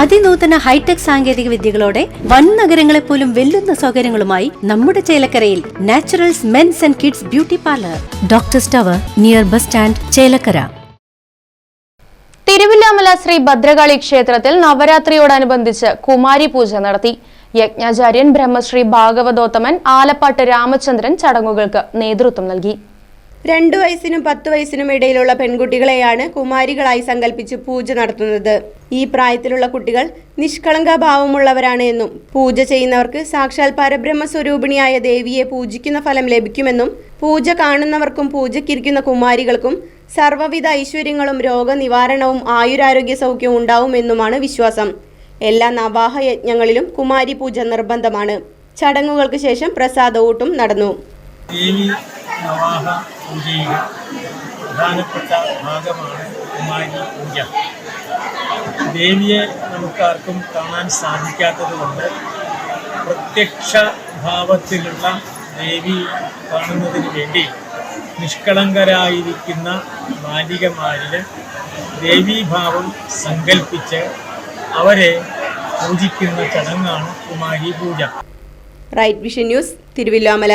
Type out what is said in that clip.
അതിനൂതന hi tech സാങ്കേതിക വിദ്യകളോടെ വൻ നഗരങ്ങളെ പോലും വെല്ലുന്ന സൗകര്യങ്ങളുമായി നമ്മുടെ ചേലക്കരയിൽ naturals men's and kids beauty parlour. Doctor സ്റ്റവർ near bus stand Chelakkara. Thiruvillamala Shri Bhadrakali ക്ഷേത്രത്തിൽ നവരാത്രിയോടനുബന്ധിച്ച് കുമാരി പൂജ നടത്തി. യജ്ഞാചാര്യൻ ബ്രഹ്മശ്രീ ഭാഗവതോത്തമൻ ആലപ്പാട്ട് രാമചന്ദ്രൻ ചടങ്ങുകൾക്ക് നേതൃത്വം നൽകി. രണ്ടു വയസ്സിനും പത്ത് വയസ്സിനും ഇടയിലുള്ള പെൺകുട്ടികളെയാണ് കുമാരികളായി സങ്കല്പിച്ച് പൂജ നടത്തുന്നത്. ഈ പ്രായത്തിലുള്ള കുട്ടികൾ നിഷ്കളങ്ക ഭാവമുള്ളവരാണ് എന്നും പൂജ ചെയ്യുന്നവർക്ക് സാക്ഷാൽ പരബ്രഹ്മ സ്വരൂപിണിയായ ദേവിയെ പൂജിക്കുന്ന ഫലം ലഭിക്കുമെന്നും പൂജ കാണുന്നവർക്കും പൂജയ്ക്കിരിക്കുന്ന കുമാരികൾക്കും സർവവിധ ഐശ്വര്യങ്ങളും രോഗനിവാരണവും ആയുരാരോഗ്യ സൗഖ്യവും ഉണ്ടാവുമെന്നുമാണ് വിശ്വാസം. എല്ലാ നവാഹ യജ്ഞങ്ങളിലും കുമാരി പൂജ നിർബന്ധമാണ്. ചടങ്ങുകൾക്ക് ശേഷം പ്രസാദ ഊട്ടും നടന്നു. നവാഹ പൂജയിലെ പ്രധാനപ്പെട്ട ഭാഗമാണ് കുമാരി പൂജ ദേവിയെ നമുക്കാർക്കും കാണാൻ സാധിക്കാത്തത് കൊണ്ട് പ്രത്യക്ഷ ഭാവത്തിലുള്ള ദേവി കാണുന്നതിന് വേണ്ടി നിഷ്കളങ്കരായിരിക്കുന്ന ബാലികമാരിൽ ദേവീഭാവം സങ്കല്പിച്ച് അവരെ പൂജിക്കുന്ന ചടങ്ങാണ് കുമാരി പൂജ. Right vision news Thiruvillamala.